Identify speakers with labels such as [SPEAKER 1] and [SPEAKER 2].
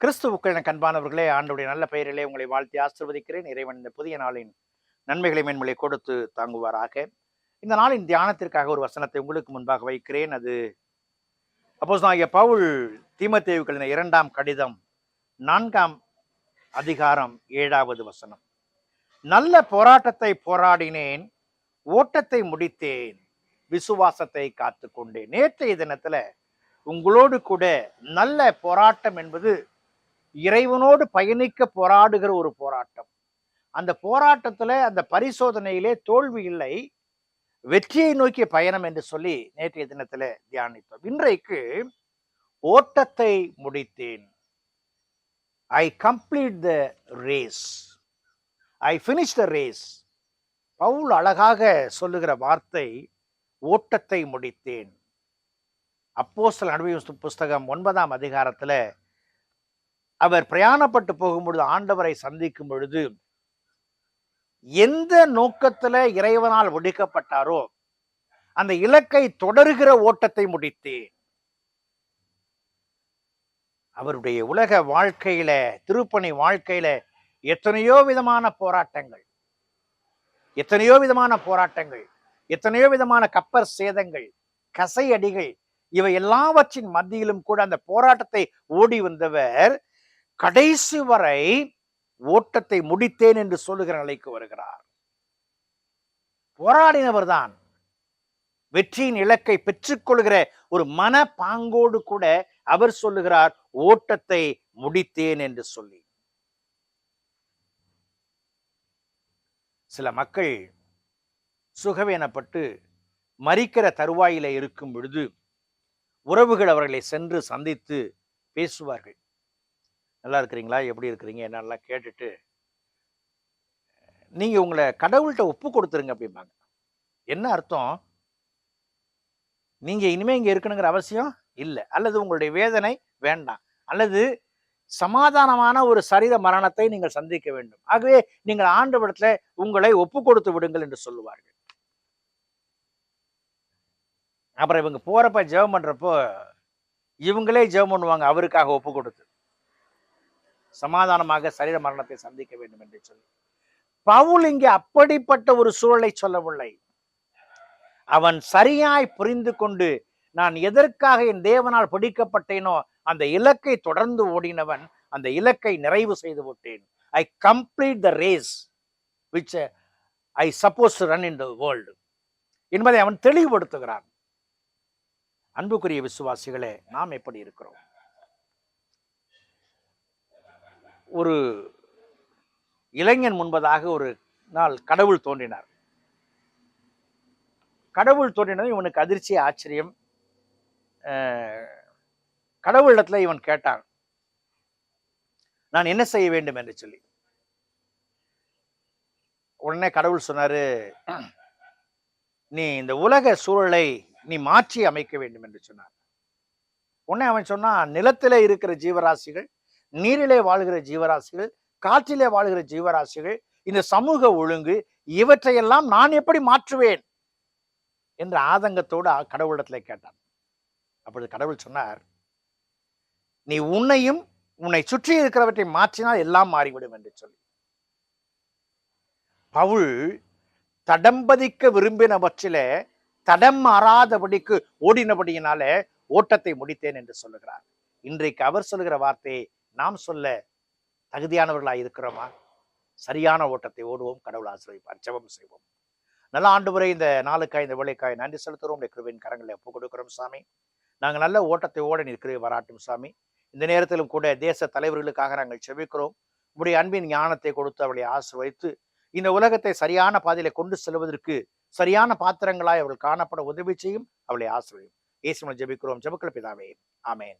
[SPEAKER 1] கிறிஸ்துவுக்கள் என கண்பானவர்களே ஆண்டுடைய நல்ல பெயரிலே உங்களை வாழ்த்தி ஆசிர்வதிக்கிறேன். இறைவன் இந்த புதிய நாளின் நன்மைகளை மேன்மலை கொடுத்து தாங்குவாராக. இந்த நாளின் தியானத்திற்காக ஒரு வசனத்தை உங்களுக்கு முன்பாக வைக்கிறேன். அது அப்போஸ் ஆகிய பவுல் தீமத்தேவுக்களின் இரண்டாம் கடிதம் நான்காம் அதிகாரம் ஏழாவது வசனம். நல்ல போராட்டத்தை போராடினேன் ஓட்டத்தை முடித்தேன் விசுவாசத்தை காத்து கொண்டேன் நேற்றைய தினத்துல உங்களோடு கூட நல்ல போராட்டம் என்பது இறைவனோடு பயணிக்க போராடுகிற ஒரு போராட்டம். அந்த போராட்டத்தில் அந்த பரிசோதனையிலே தோல்வி இல்லை. வெற்றியை நோக்கிய பயணம் என்று சொல்லி நேற்றைய தினத்தில் தியானித்தோம். இன்றைக்கு ஓட்டத்தை முடித்தேன். I complete the race I finish the race Paul அழகாக சொல்லுகிற வார்த்தை ஓட்டத்தை முடித்தேன். அப்போஸ்தல் அனுபவி புஸ்தகம் ஒன்பதாம் அதிகாரத்தில் அவர் பிரயாணப்பட்டு போகும்பொழுது ஆண்டவரை சந்திக்கும் பொழுது எந்த நோக்கத்துல இறைவனால் ஒடுக்கப்பட்டாரோ அந்த இலக்கை தொடருகிற ஓட்டத்தை முடித்தேன். அவருடைய உலக வாழ்க்கையில திருப்பணி வாழ்க்கையில எத்தனையோ விதமான போராட்டங்கள் எத்தனையோ விதமான போராட்டங்கள் எத்தனையோ விதமான கப்பர் சேதங்கள் கசையடிகள் இவை எல்லாவற்றின் மத்தியிலும் கூட அந்த போராட்டத்தை ஓடி வந்தவர் கடைசி வரை ஓட்டத்தை முடித்தேன் என்று சொல்லுகிற நிலைக்கு வருகிறார். போராடினவர் தான் வெற்றியின் இலக்கை பெற்றுக்கொள்கிற ஒரு மன பாங்கோடு கூட அவர் சொல்லுகிறார் ஓட்டத்தை முடித்தேன் என்று சொல்லி. சில மக்கள் சுகவேனப்பட்டு மறிக்கிற தருவாயில இருக்கும் பொழுது உறவுகள் அவர்களை சென்று சந்தித்து பேசுவார்கள். நல்லா இருக்கிறீங்களா? எப்படி இருக்கிறீங்க? என்னெல்லாம் கேட்டுட்டு நீங்க உங்களை கடவுள்கிட்ட ஒப்பு கொடுத்துருங்க அப்படிம்பாங்க. என்ன அர்த்தம்? நீங்க இனிமேல் இங்க இருக்கணுங்கிற அவசியம் இல்லை. அல்லது உங்களுடைய வேதனை வேண்டாம். அல்லது சமாதானமான ஒரு சரீர மரணத்தை நீங்கள் சந்திக்க வேண்டும். ஆகவே நீங்கள் ஆண்டவடத்துல உங்களை ஒப்பு கொடுத்து விடுங்கள் என்று சொல்லுவார்கள். அப்புறம் இவங்க போகிறப்ப ஜெபம் பண்றப்போ இவங்களே ஜெபம் பண்ணுவாங்க. அவருக்காக ஒப்பு கொடுத்து. சமாதானமாக சரீர மரணத்தை சந்திக்க வேண்டும் என்று சொல்லி. பவுல் இங்கே அப்படிப்பட்ட ஒரு சூழலை சொல்லவில்லை. அவன் சரியாய் புரிந்து கொண்டு நான் எதற்காக என் தேவனால் பிடிக்கப்பட்டேனோ அந்த இலக்கை தொடர்ந்து ஓடினவன் அந்த இலக்கை நிறைவு செய்து விட்டேன். I complete the race which I suppose run in the world என்பதை அவன் தெளிவுபடுத்துகிறான். அன்புக்குரிய விசுவாசிகளே நாம் எப்படி இருக்கிறோம்? ஒரு இளைஞன் முன்பதாக ஒரு நாள் கடவுள் தோன்றினார். கடவுள் தோன்றினது இவனுக்கு அதிர்ச்சி ஆச்சரியம் கடவுளிடத்தில் இவன் கேட்டான் நான் என்ன செய்ய வேண்டும்? என்று சொல்லி. உடனே கடவுள் சொன்னாரு நீ இந்த உலக சூழலை நீ மாற்றி அமைக்க வேண்டும் என்று சொன்னார். உடனே அவன் சொன்னான் நிலத்திலே இருக்கிற ஜீவராசிகள் நீரிலே வாழ்கிற ஜீவராசிகள் காற்றிலே வாழ்கிற ஜீவராசிகள் இந்த சமூக ஒழுங்கு இவற்றையெல்லாம் நான் எப்படி மாற்றுவேன்? என்ற ஆதங்கத்தோடு கடவுளிடத்துல கேட்டான். அப்பொழுது கடவுள் சொன்னார் நீ உன்னையும் உன்னை சுற்றி இருக்கிறவற்றை மாற்றினால் எல்லாம் மாறிவிடும் என்று சொல்லி. பவுல் தடம்பதிக்க விரும்பினவற்றிலே தடம் மாறாதபடிக்கு ஓடினபடியினாலே ஓட்டத்தை முடித்தேன் என்று சொல்லுகிறார். இன்றைக்கு அவர் சொல்லுகிற வார்த்தையை நாம் சொல்ல தகுதியானவர்களாக இருக்கிறோமா? சரியான ஓட்டத்தை ஓடுவோம் கடவுள் ஆசிரியப்பார் ஜெபம் செய்வோம். நல்ல ஆண்டு முறை இந்த நாளுக்காய் இந்த வேலைக்காய் நன்றி செலுத்துகிறோம். கிருவின் கரங்களை ஒப்பு கொடுக்கிறோம் சாமி. நாங்கள் நல்ல ஓட்டத்தை ஓட நிற்கிறே வராட்டும் சாமி. இந்த நேரத்திலும் கூட தேச தலைவர்களுக்காக நாங்கள் செவிக்கிறோம் உடைய அன்பின் ஞானத்தை கொடுத்து அவளை ஆசிர்வதித்து இந்த உலகத்தை சரியான பாதையில கொண்டு செல்வதற்கு சரியான பாத்திரங்களாய் அவள் காணப்பட உதவி செய்யும் அவளை ஆசிரியம் இயேசுமல் ஜெபிக்கிறோம். ஜெபக்கள் பிதாவே ஆமேன்.